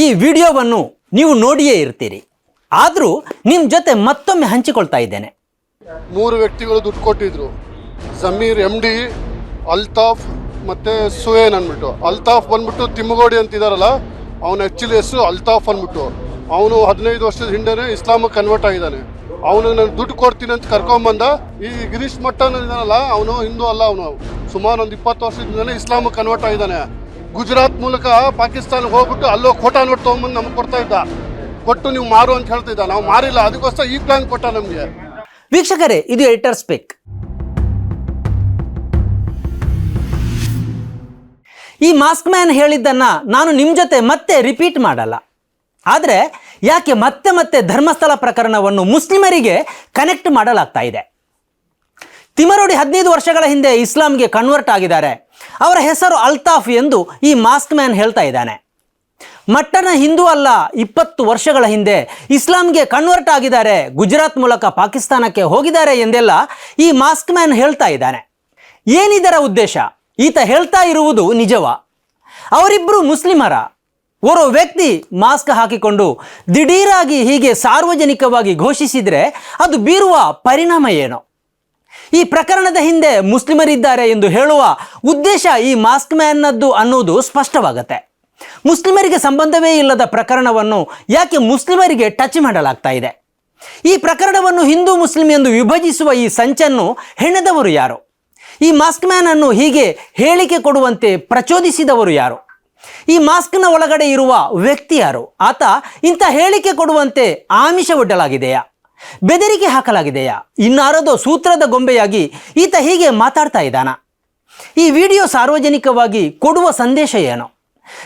ಈ ವಿಡಿಯೋವನ್ನು ನೀವು ನೋಡಿಯೇ ಇರ್ತೀರಿ. ಆದರೂ ನಿಮ್ಮ ಜೊತೆ ಮತ್ತೊಮ್ಮೆ ಹಂಚಿಕೊಳ್ತಾ ಇದ್ದೇನೆ. ಮೂರು ವ್ಯಕ್ತಿಗಳು ದುಡ್ಡು ಕೊಟ್ಟಿದ್ರು. ಜಮೀರ್ ಎಂ ಡಿ ಅಲ್ತಾಫ್ ಮತ್ತೆ ಸುಯೇನ್ ಅಂದ್ಬಿಟ್ಟು. ಅಲ್ತಾಫ್ ಬಂದ್ಬಿಟ್ಟು ತಿಮ್ಮಗೋಡಿ ಅಂತಿದಾರಲ್ಲ, ಅವನ ಆ್ಯಕ್ಚುಲಿ ಹೆಸರು ಅಲ್ತಾಫ್ ಅಂದ್ಬಿಟ್ಟು. ಅವನು ಹದಿನೈದು ವರ್ಷದ ಹಿಂದೆ ಇಸ್ಲಾಮಿಗೆ ಕನ್ವರ್ಟ್ ಆಗಿದ್ದಾನೆ. ಅವನಿಗೆ ನಾನು ದುಡ್ಡು ಕೊಡ್ತೀನಿ ಅಂತ ಕರ್ಕೊಂಬಂದ ಈ ಗಿರೀಶ್ ಮಟ್ಟನ್ ಇದಾನಲ್ಲ ಅವನು ಹಿಂದೂ ಅಲ್ಲ ಅವನು. ಸುಮಾರು ಒಂದು ಇಪ್ಪತ್ತು ವರ್ಷದಿಂದಲೇ ಇಸ್ಲಾಮಿಗೆ ಕನ್ವರ್ಟ್ ಆಗಿದ್ದಾನೆ. ಗುಜರಾತ್ ಮೂಲಕ ಪಾಕಿಸ್ತಾನಕ್ಕೆ ಹೋಗ್ಬಿಟ್ಟು ಅಲ್ಲೋ ಕೋಟಾ ನೋಟ್ ತೊಗೊಂಬಂದು ನಮ್ಗೆ ಕೊಡ್ತಾ ಇದ್ದ. ಕೊಟ್ಟು ನೀವು ಮಾರು ಅಂತ ಹೇಳ್ತಿದ್ದ ನಾವು ಮಾರಿಲ್ಲ. ಅದಕ್ಕೋಸ್ಕರ ಈ ಪ್ಲಾನ್ ಕೊಟ್ಟ ನಮಗೆ. ವೀಕ್ಷಕರೇ, ಇದು ಎಡಿಟರ್ ಸ್ಪೀಕ್ ಈ ಮಾಸ್ಕ್ ಮ್ಯಾನ್ ಹೇಳಿದ್ದನ್ನ ನಾನು ನಿಮ್ಮ ಜೊತೆ ಮತ್ತೆ ರಿಪೀಟ್ ಮಾಡಲ್ಲ. ಆದರೆ, ಯಾಕೆ ಮತ್ತೆ ಮತ್ತೆ ಧರ್ಮಸ್ಥಳ ಪ್ರಕರಣವನ್ನು ಮುಸ್ಲಿಮರಿಗೆ ಕನೆಕ್ಟ್ ಮಾಡಲಾಗ್ತಾ ಇದೆ? ತಿಮರೋಡಿ ಹದಿನೈದು ವರ್ಷಗಳ ಹಿಂದೆ ಇಸ್ಲಾಂಗೆ ಕನ್ವರ್ಟ್ ಆಗಿದ್ದಾರೆ. ಅವರ ಹೆಸರು ಅಲ್ತಾಫ್ ಎಂದು ಈ ಮಾಸ್ಕ್ ಮ್ಯಾನ್ ಹೇಳ್ತಾ ಇದ್ದಾನೆ. ಮಟ್ಟನ ಹಿಂದೂ ಅಲ್ಲ, ಇಪ್ಪತ್ತು ವರ್ಷಗಳ ಹಿಂದೆ ಇಸ್ಲಾಂಗೆ ಕನ್ವರ್ಟ್ ಆಗಿದ್ದಾರೆ, ಗುಜರಾತ್ ಮೂಲಕ ಪಾಕಿಸ್ತಾನಕ್ಕೆ ಹೋಗಿದ್ದಾರೆ ಎಂದೆಲ್ಲ ಈ ಮಾಸ್ಕ್ ಮ್ಯಾನ್ ಹೇಳ್ತಾ ಇದ್ದಾನೆ. ಏನಿದರ ಉದ್ದೇಶ? ಈತ ಹೇಳ್ತಾ ಇರುವುದು ನಿಜವ. ಅವರಿಬ್ಬರು ಮುಸ್ಲಿಮರ. ಓರ್ವ ವ್ಯಕ್ತಿ ಮಾಸ್ಕ್ ಹಾಕಿಕೊಂಡು ದಿಢೀರಾಗಿ ಹೀಗೆ ಸಾರ್ವಜನಿಕವಾಗಿ ಘೋಷಿಸಿದರೆ ಅದು ಬೀರುವ ಪರಿಣಾಮ ಏನು? ಈ ಪ್ರಕರಣದ ಹಿಂದೆ ಮುಸ್ಲಿಮರಿದ್ದಾರೆ ಎಂದು ಹೇಳುವ ಉದ್ದೇಶ ಈ ಮಾಸ್ಕ್ ಮ್ಯಾನ್ನದ್ದು ಅನ್ನೋದು ಸ್ಪಷ್ಟವಾಗುತ್ತೆ. ಮುಸ್ಲಿಮರಿಗೆ ಸಂಬಂಧವೇ ಇಲ್ಲದ ಪ್ರಕರಣವನ್ನು ಯಾಕೆ ಮುಸ್ಲಿಮರಿಗೆ ಟಚ್ ಮಾಡಲಾಗ್ತಾ ಇದೆ? ಈ ಪ್ರಕರಣವನ್ನು ಹಿಂದೂ ಮುಸ್ಲಿಂ ಎಂದು ವಿಭಜಿಸುವ ಈ ಸಂಚನ್ನು ಹೆಣೆದವರು ಯಾರು? ಈ ಮಾಸ್ಕ್ ಮ್ಯಾನ್ ಅನ್ನು ಹೀಗೆ ಹೇಳಿಕೆ ಕೊಡುವಂತೆ ಪ್ರಚೋದಿಸಿದವರು ಯಾರು? ಈ ಮಾಸ್ಕ್ನ ಒಳಗಡೆ ಇರುವ ವ್ಯಕ್ತಿ ಯಾರು? ಆತ ಇಂಥ ಹೇಳಿಕೆ ಕೊಡುವಂತೆ ಆಮಿಷ ಒಡ್ಡಲಾಗಿದೆಯಾ? ಬೆದರಿಕೆ ಹಾಕಲಾಗಿದೆಯಾ? ಇನ್ನಾರದೋ ಸೂತ್ರದ ಗೊಂಬೆಯಾಗಿ ಈತ ಹೀಗೆ ಮಾತಾಡ್ತಾ ಇದ್ದಾನ. ಈ ವಿಡಿಯೋ ಸಾರ್ವಜನಿಕವಾಗಿ ಕೊಡುವ ಸಂದೇಶ ಏನು?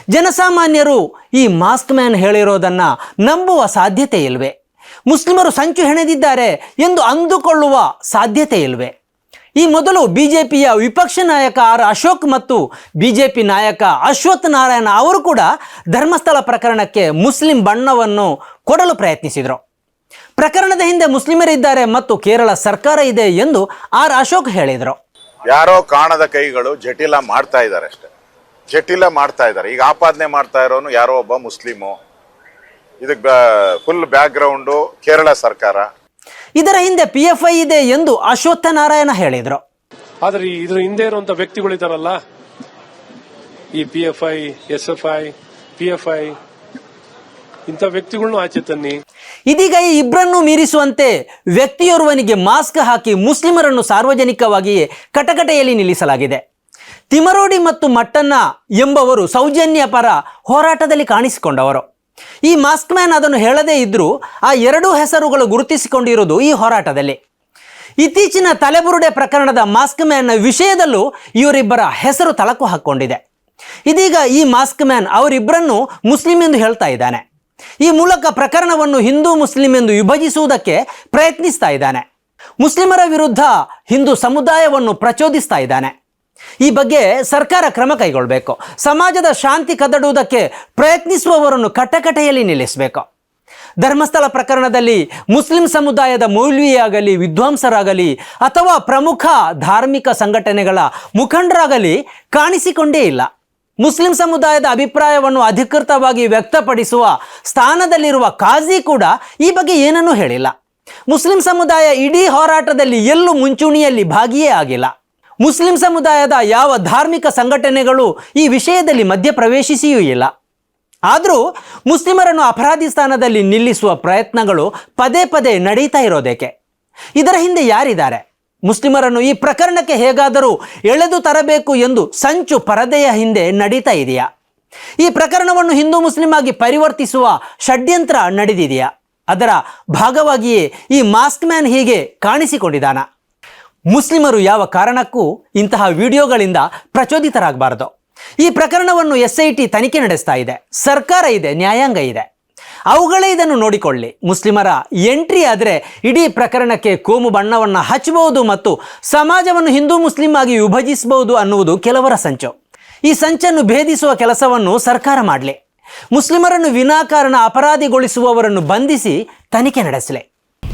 ಜನಸಾಮಾನ್ಯರು ಈ ಮಾಸ್ಕ್ ಮ್ಯಾನ್ ಹೇಳಿರೋದನ್ನು ನಂಬುವ ಸಾಧ್ಯತೆ ಇಲ್ವೇ? ಮುಸ್ಲಿಮರು ಸಂಚು ಹೆಣೆದಿದ್ದಾರೆ ಎಂದು ಅಂದುಕೊಳ್ಳುವ ಸಾಧ್ಯತೆ ಇಲ್ವೇ? ಈ ಮೊದಲು ಬಿಜೆಪಿಯ ವಿಪಕ್ಷ ನಾಯಕ ಆರ್ ಅಶೋಕ್ ಮತ್ತು ಬಿಜೆಪಿ ನಾಯಕ ಅಶ್ವಥ್ ನಾರಾಯಣ ಅವರು ಕೂಡ ಧರ್ಮಸ್ಥಳ ಪ್ರಕರಣಕ್ಕೆ ಮುಸ್ಲಿಂ ಬಣ್ಣವನ್ನು ಕೊಡಲು ಪ್ರಯತ್ನಿಸಿದರು. ಪ್ರಕರಣದ ಹಿಂದೆ ಮುಸ್ಲಿಮರಿದ್ದಾರೆ ಮತ್ತು ಕೇರಳ ಸರ್ಕಾರ ಇದೆ ಎಂದು ಆರ್ ಅಶೋಕ್ ಹೇಳಿದರು. ಯಾರೋ ಕಾಣದ ಕೈಗಳು ಜಟಿಲ ಮಾಡ್ತಾ ಇದ್ದಾರೆ ಅಷ್ಟೇ. ಜಟಿಲ ಮಾಡ್ತಾ ಇದ್ದಾರೆ. ಈಗ ಆಪಾದನೆ ಮಾಡ್ತಾ ಇರೋನು ಯಾರೋ ಒಬ್ಬ ಮುಸ್ಲಿಮು. ಇದಕ್ಕೆ ಫುಲ್ ಬ್ಯಾಕ್ ಗ್ರೌಂಡು ಕೇರಳ ಸರ್ಕಾರ. ಇದರ ಹಿಂದೆ ಪಿ ಎಫ್ ಐ ಇದೆ ಎಂದು ಅಶ್ವತ್ಥ ನಾರಾಯಣ ಹೇಳಿದರು. ಆದರೆ ಇದರ ಇದ್ರ ಹಿಂದೆ ಇರುವಂತ ವ್ಯಕ್ತಿಗಳಿದಾರಲ್ಲ ಈ P F I S F I P F I ಇಂಥ ವ್ಯಕ್ತಿಗಳನ್ನು ಆಚೆ ತನ್ನಿ. ಇದೀಗ ಈ ಇಬ್ಬರನ್ನು ಮೀರಿಸುವಂತೆ ವ್ಯಕ್ತಿಯೋರ್ವನಿಗೆ ಮಾಸ್ಕ್ ಹಾಕಿ ಮುಸ್ಲಿಮರನ್ನು ಸಾರ್ವಜನಿಕವಾಗಿ ಕಟಕಟೆಯಲ್ಲಿ ನಿಲ್ಲಿಸಲಾಗಿದೆ. ತಿಮರೋಡಿ ಮತ್ತು ಮಟ್ಟನ್ನ ಎಂಬವರು ಸೌಜನ್ಯ ಪರ ಹೋರಾಟದಲ್ಲಿ ಕಾಣಿಸಿಕೊಂಡವರು. ಈ ಮಾಸ್ಕ್ ಮ್ಯಾನ್ ಅದನ್ನು ಹೇಳದೇ ಇದ್ದರೂ ಆ ಎರಡೂ ಹೆಸರುಗಳು ಗುರುತಿಸಿಕೊಂಡಿರುವುದು ಈ ಹೋರಾಟದಲ್ಲಿ. ಇತ್ತೀಚಿನ ತಲೆಬುರುಡೆ ಪ್ರಕರಣದ ಮಾಸ್ಕ್ ಮ್ಯಾನ್ನ ವಿಷಯದಲ್ಲೂ ಇವರಿಬ್ಬರ ಹೆಸರು ತಳಕು ಹಾಕ್ಕೊಂಡಿದೆ ಇದೀಗ ಈ ಮಾಸ್ಕ್ ಮ್ಯಾನ್ ಅವರಿಬ್ಬರನ್ನು ಮುಸ್ಲಿಂ ಎಂದು ಹೇಳ್ತಾ ಇದ್ದಾನೆ. ಈ ಮೂಲಕ ಪ್ರಕರಣವನ್ನು ಹಿಂದೂ ಮುಸ್ಲಿಂ ಎಂದು ವಿಭಜಿಸುವುದಕ್ಕೆ ಪ್ರಯತ್ನಿಸ್ತಾ ಇದ್ದಾನೆ. ಮುಸ್ಲಿಮರ ವಿರುದ್ಧ ಹಿಂದೂ ಸಮುದಾಯವನ್ನು ಪ್ರಚೋದಿಸ್ತಾ ಇದ್ದಾನೆ. ಈ ಬಗ್ಗೆ ಸರ್ಕಾರ ಕ್ರಮ ಕೈಗೊಳ್ಳಬೇಕು ಸಮಾಜದ ಶಾಂತಿ ಕದಡುವುದಕ್ಕೆ ಪ್ರಯತ್ನಿಸುವವರನ್ನು ಕಟಕಟೆಯಲ್ಲಿ ನಿಲ್ಲಿಸಬೇಕು. ಧರ್ಮಸ್ಥಳ ಪ್ರಕರಣದಲ್ಲಿ ಮುಸ್ಲಿಂ ಸಮುದಾಯದ ಮೌಲ್ವಿಯಾಗಲಿ, ವಿದ್ವಾಂಸರಾಗಲಿ, ಅಥವಾ ಪ್ರಮುಖ ಧಾರ್ಮಿಕ ಸಂಘಟನೆಗಳ ಮುಖಂಡರಾಗಲಿ ಕಾಣಿಸಿಕೊಂಡೇ ಇಲ್ಲ. ಮುಸ್ಲಿಂ ಸಮುದಾಯದ ಅಭಿಪ್ರಾಯವನ್ನು ಅಧಿಕೃತವಾಗಿ ವ್ಯಕ್ತಪಡಿಸುವ ಸ್ಥಾನದಲ್ಲಿರುವ ಕಾಜಿ ಕೂಡ ಈ ಬಗ್ಗೆ ಏನನ್ನೂ ಹೇಳಿಲ್ಲ. ಮುಸ್ಲಿಂ ಸಮುದಾಯ ಇಡೀ ಹೋರಾಟದಲ್ಲಿ ಎಲ್ಲೂ ಮುಂಚೂಣಿಯಲ್ಲಿ ಭಾಗಿಯೇ ಆಗಿಲ್ಲ. ಮುಸ್ಲಿಂ ಸಮುದಾಯದ ಯಾವ ಧಾರ್ಮಿಕ ಸಂಘಟನೆಗಳು ಈ ವಿಷಯದಲ್ಲಿ ಮಧ್ಯಪ್ರವೇಶಿಸಿಯೂ ಇಲ್ಲ. ಆದರೂ ಮುಸ್ಲಿಮರನ್ನು ಅಪರಾಧಿ ಸ್ಥಾನದಲ್ಲಿ ನಿಲ್ಲಿಸುವ ಪ್ರಯತ್ನಗಳು ಪದೇ ಪದೇ ನಡೀತಾ ಇರೋದೇಕೆ? ಇದರ ಹಿಂದೆ ಯಾರಿದ್ದಾರೆ? ಮುಸ್ಲಿಮರನ್ನು ಈ ಪ್ರಕರಣಕ್ಕೆ ಹೇಗಾದರೂ ಎಳೆದು ತರಬೇಕು ಎಂದು ಸಂಚು ಪರದೆಯ ಹಿಂದೆ ನಡೀತಾ ಇದೆಯಾ? ಈ ಪ್ರಕರಣವನ್ನು ಹಿಂದೂ ಮುಸ್ಲಿಂ ಆಗಿ ಪರಿವರ್ತಿಸುವ ಷಡ್ಯಂತ್ರ ನಡೆದಿದೆಯಾ? ಅದರ ಭಾಗವಾಗಿಯೇ ಈ ಮಾಸ್ಕ್ ಮ್ಯಾನ್ ಹೀಗೆ ಕಾಣಿಸಿಕೊಂಡಿದ್ದಾನ. ಮುಸ್ಲಿಮರು ಯಾವ ಕಾರಣಕ್ಕೂ ಇಂತಹ ವಿಡಿಯೋಗಳಿಂದ ಪ್ರಚೋದಿತರಾಗಬಾರದು. ಈ ಪ್ರಕರಣವನ್ನು ಎಸ್ ಐ ಟಿ ತನಿಖೆ ನಡೆಸ್ತಾ ಇದೆ. ಸರ್ಕಾರ ಇದೆ, ನ್ಯಾಯಾಂಗ ಇದೆ. ಅವುಗಳೇ ಇದನ್ನು ನೋಡಿಕೊಳ್ಳಿ. ಮುಸ್ಲಿಮರ ಎಂಟ್ರಿ ಆದರೆ ಇಡೀ ಪ್ರಕರಣಕ್ಕೆ ಕೋಮು ಬಣ್ಣವನ್ನು ಹಚ್ಚಬಹುದು ಮತ್ತು ಸಮಾಜವನ್ನು ಹಿಂದೂ ಮುಸ್ಲಿಂ ಆಗಿ ವಿಭಜಿಸಬಹುದು ಅನ್ನುವುದು ಕೆಲವರ ಸಂಚು. ಈ ಸಂಚನ್ನು ಭೇದಿಸುವ ಕೆಲಸವನ್ನು ಸರ್ಕಾರ ಮಾಡಲಿ. ಮುಸ್ಲಿಮರನ್ನು ವಿನಾಕಾರಣ ಅಪರಾಧಿಗೊಳಿಸುವವರನ್ನು ಬಂಧಿಸಿ ತನಿಖೆ ನಡೆಸಲಿ.